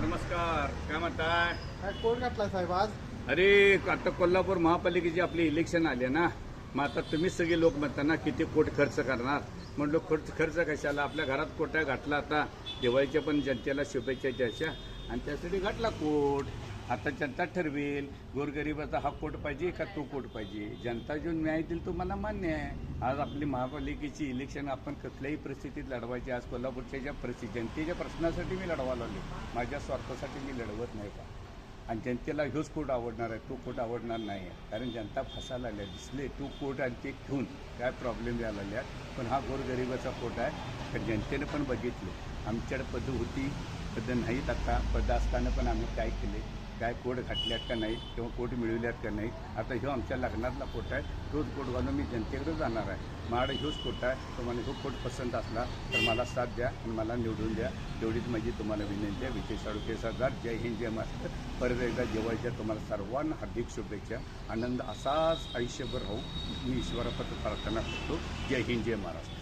नमस्कार काय म्हणताय? काय कोण घातला साहेब आज? अरे आता कोल्हापूर महापालिकेची आपली इलेक्शन आले ना. मग आता तुम्हीच सगळे लोक म्हणता ना किती कोट खर्च करणार? म्हणलो खर्च खर्च कशाला? आपल्या घरात कोटा घातला आता. दिवाळीच्या पण जनतेला शुभेच्छा द्यायच्या. आणि त्यासाठी घातला कोट. आता जनता ठरवेल गोरगरिबाचा हा कोट पाहिजे का तो कोट पाहिजे. जनता जो न्याय देईल तो मला मान्य आहे. आज आपली महापालिकेची इलेक्शन आपण कुठल्याही परिस्थितीत लढवायची आज कोल्हापूरच्या ज्या परिस्थिती जनतेच्या प्रश्नासाठी मी लढवा लागलो माझ्या स्वार्थासाठी मी लढवत नाही का? आणि जनतेला ह्योच कोट आवडणार आहे तो कोट आवडणार नाही आहे. कारण जनता फसायला आल्या दिसले तो कोट आणि ते घेऊन काय प्रॉब्लेम यायला लागल्या पण हा गोरगरिबाचा कोट आहे. तर जनतेने पण बघितलं. आमच्याकडे पद होती पद नाहीत आता. पद असताना पण आम्ही काय केले? काय कोट घातल्यात का नाही किंवा कोट मिळवल्यात का नाही आता ह्यो आमच्या लग्नातला कोट आहे तोच कोट घालून मी जनतेकडे जाणार आहे. माड ह्योच कोट आहे तुम्हाला ह्यो कोट पसंत असला तर मला साथ द्या आणि मला निवडून द्या. तेवढीच माझी तुम्हाला विनंती आहे. विजय साळुके सरदार जय हिंद जय महाराष्ट्र. परत एकदा जेवायच्या तुम्हाला सर्वांना हार्दिक शुभेच्छा. आनंद असाच आयुष्यभर राहू. मी ईश्वरापत्र प्रार्थना करतो. जय हिंद जय महाराष्ट्र.